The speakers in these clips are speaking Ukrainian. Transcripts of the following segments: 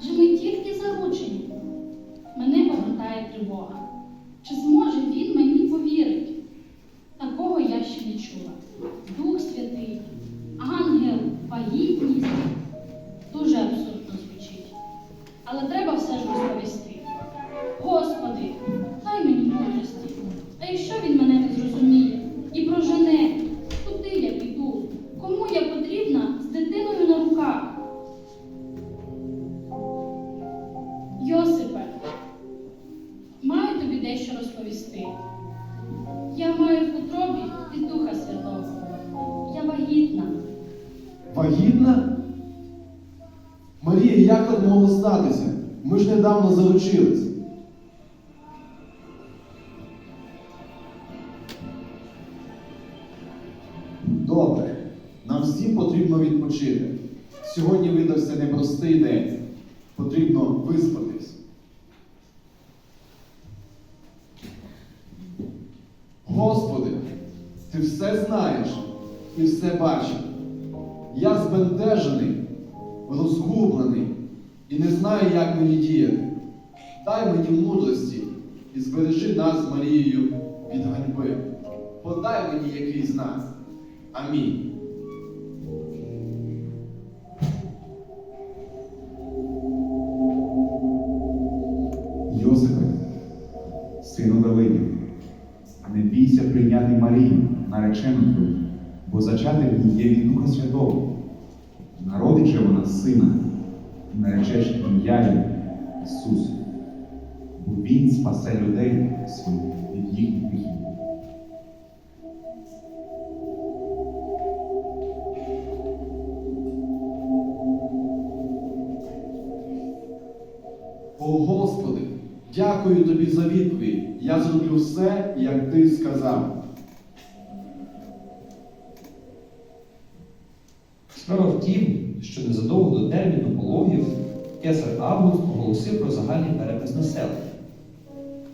Адже ми тільки заручені. Мене огортає тривога. Чи зможе він мені повірити? Такого я ще не чула. Дух Святий, ангел, вагітність. Дуже абсурдно звучить. Але треба все ж розповісти. Господи, дай мені мудрості. А якщо він мене не зрозуміє Вагітна? Марія, як так могло статися? Ми ж недавно заручились. Добре, нам всім потрібно відпочити. Сьогодні видався непростий день. Потрібно виспатись. Господи, ти все знаєш і все бачиш. Я збентежений, розгублений і не знаю, як мені діяти. Дай мені мудрості і збережи нас з Марією від ганьби. Подай мені якийсь знак. Амінь. Йосипе, сину Давидів, не бійся прийняти Марію, наречену твою, бо зачати ній є від Духа Святого. Народить вона сина, і наречеш ім'я йому Ісус, бо Він спасе людей своїх від їхніх гріхів. О Господи, дякую тобі за відповідь. Я зроблю все, як ти сказав. Справа в тім, що незадовго до терміну пологів кесар Август оголосив про загальний перепис населення.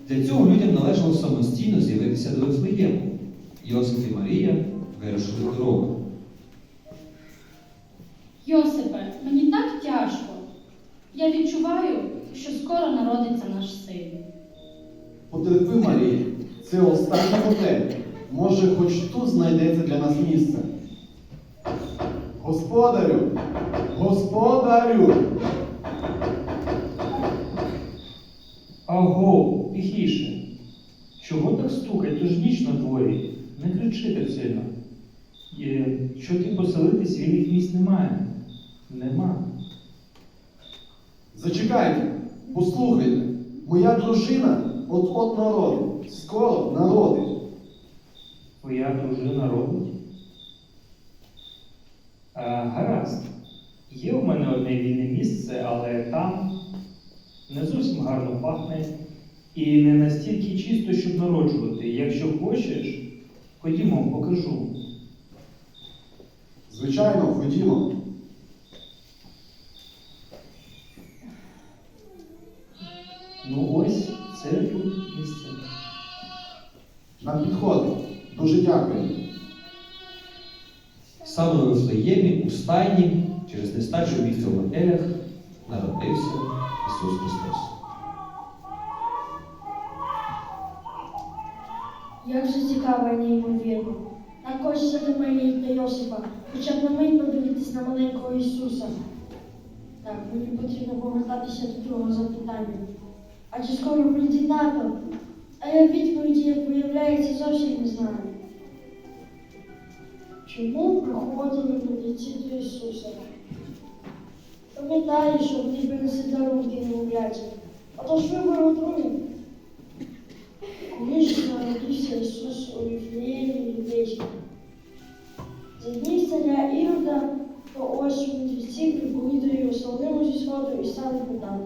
Для цього людям належало самостійно з'явитися до Вифлеєму. Йосиф і Марія вирушили в дорогу. Йосипе, мені так тяжко. Я відчуваю, що скоро народиться наш син. Потерпи, Марія, це останній готель. Може, хоч тут знайдеться для нас місце. Господарю! Господарю! Аго, тихіше. Чого так стукать? Тож ніч на дворі. Не кричи так сильно. Що ти поселитись вільних місць немає? Нема. Зачекайте, послухайте, моя дружина от-от народить. Скоро народить. Твоя дружина робить? А, гаразд. Є в мене одне вільне місце, але там не зовсім гарно пахне і не настільки чисто, щоб народжувати. Якщо хочеш, ходімо, покажу. Звичайно, ходімо. Ну ось, це тут місце. Нам підходить. Дуже дякую. Саме у Вифлеємі, у стайні, через нестачу місця в готелях, народився Ісус Христос. Як же цікаво і неймовірно. Так хочеться до Марії та Йосипа, хоча б на мить подивитись на маленького Ісуса. Так, мені потрібно повертатися до другого запитання. А чи скоро прийде тато? А я відповіді, як виявляється, зовсім не знаю. Чому приходили мудреці до Ісуса? Пам'ятаю, що вони принесли дарунки немовляті. Отож вибор отруєн. Коли ж народився Ісус у Віфлеємі юдейському? За днів царя Ірода, то ось мудреці прибули до Єрусалиму зі сходу і стали питати.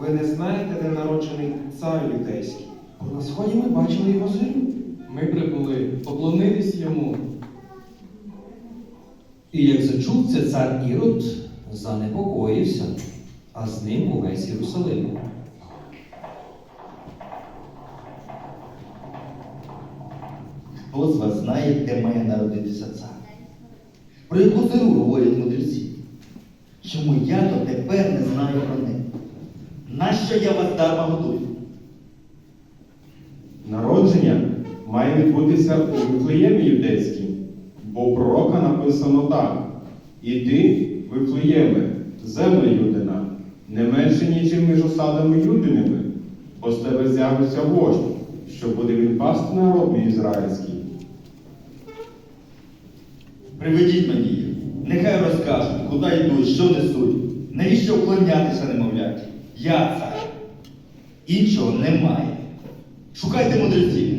Ви не знаєте, де народжений цар юдейський? На сході ми бачили його зорю. Ми прибули поклонитись йому. І як зачув це цар Ірод, занепокоївся, а з ним увесь Єрусалим. Хто з вас знає, де має народитися цар? Про яку зору говорять мудреці? Чому я дотепер не знаю про неї? Нащо я вас дарма годую? Народження має відбутися у Вифлеємі юдейській, бо пророка написано так. Іди, Вифлеєме, земля Юдина, не менше нічим між осадами Юдиними, бо з тебе з'явиться вождь, що буде він пасти народ мій ізраїльський. Приведіть мені їх. Нехай розкажуть, куди йдуть, що несуть. Навіщо вклонятися немовляті? Я цар. Іншого немає. Шукайте мудреців.